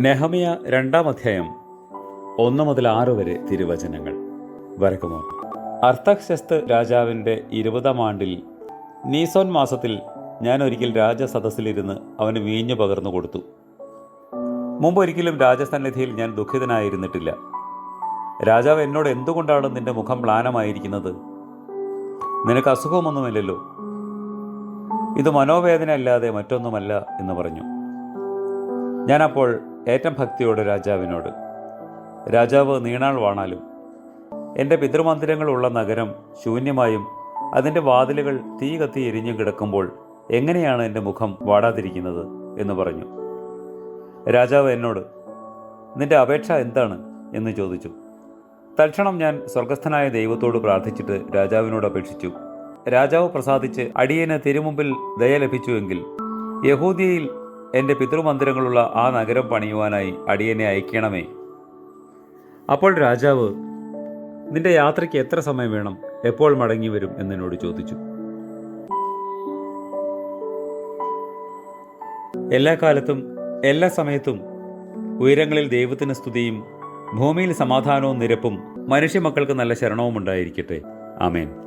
നെഹമിയ രണ്ടാം അധ്യായം ഒന്ന് മുതൽ ആറ് വരെ തിരുവചനങ്ങൾ. വരക്കുമോ? അർത്ഥക്ഷസ്ത് രാജാവിന്റെ ഇരുപതാം ആണ്ടിൽ നീസോൻ മാസത്തിൽ ഞാൻ ഒരിക്കൽ രാജസദസ്സിലിരുന്ന് അവന് വീഞ്ഞു പകർന്നു കൊടുത്തു. മുമ്പ് ഒരിക്കലും രാജസന്നിധിയിൽ ഞാൻ ദുഃഖിതനായിരുന്നിട്ടില്ല. രാജാവ് എന്നോട് എന്തുകൊണ്ടാണ് നിന്റെ മുഖം പ്ലാനമായിരിക്കുന്നത് നിനക്ക് അസുഖമൊന്നുമില്ലല്ലോ. ഇത് മനോവേദന അല്ലാതെ മറ്റൊന്നുമല്ല എന്ന് പറഞ്ഞു. ഞാൻ ഏറ്റവും ഭക്തിയോടെ രാജാവിനോട് രാജാവ് നീണാൾ വാണാലും. എന്റെ പിതൃമന്ദിരങ്ങളുള്ള നഗരം ശൂന്യമായും അതിന്റെ വാതിലുകൾ തീ കത്തി എരിഞ്ഞു കിടക്കുമ്പോൾ എങ്ങനെയാണ് എന്റെ മുഖം വാടാതിരിക്കുന്നത്? എന്ന് പറഞ്ഞു. രാജാവ് എന്നോട് നിന്റെ അപേക്ഷ എന്താണ്? എന്ന് ചോദിച്ചു. തൽക്ഷണം ഞാൻ സ്വർഗസ്ഥനായ ദൈവത്തോട് പ്രാർത്ഥിച്ചിട്ട് രാജാവിനോട് അപേക്ഷിച്ചു. രാജാവ് പ്രസാദിച്ച് അടിയന് തിരുമുമ്പിൽ ദയ ലഭിച്ചുവെങ്കിൽ യഹൂദിയയിൽ എന്റെ പിതൃമന്ദിരങ്ങളുള്ള ആ നഗരം പണിയുവാനായി അടിയനെ അയക്കണമേ. അപ്പോൾ രാജാവ് നിന്റെ യാത്രയ്ക്ക് എത്ര സമയം വേണം? എപ്പോൾ മടങ്ങി വരും? എന്നോട് ചോദിച്ചു. എല്ലാ കാലത്തും എല്ലാ സമയത്തും ഉയരങ്ങളിൽ ദൈവത്തിന് സ്തുതിയും ഭൂമിയിൽ സമാധാനവും നിരപ്പും മനുഷ്യമക്കൾക്ക് നല്ല ശരണവും ഉണ്ടായിരിക്കട്ടെ. ആമേൻ.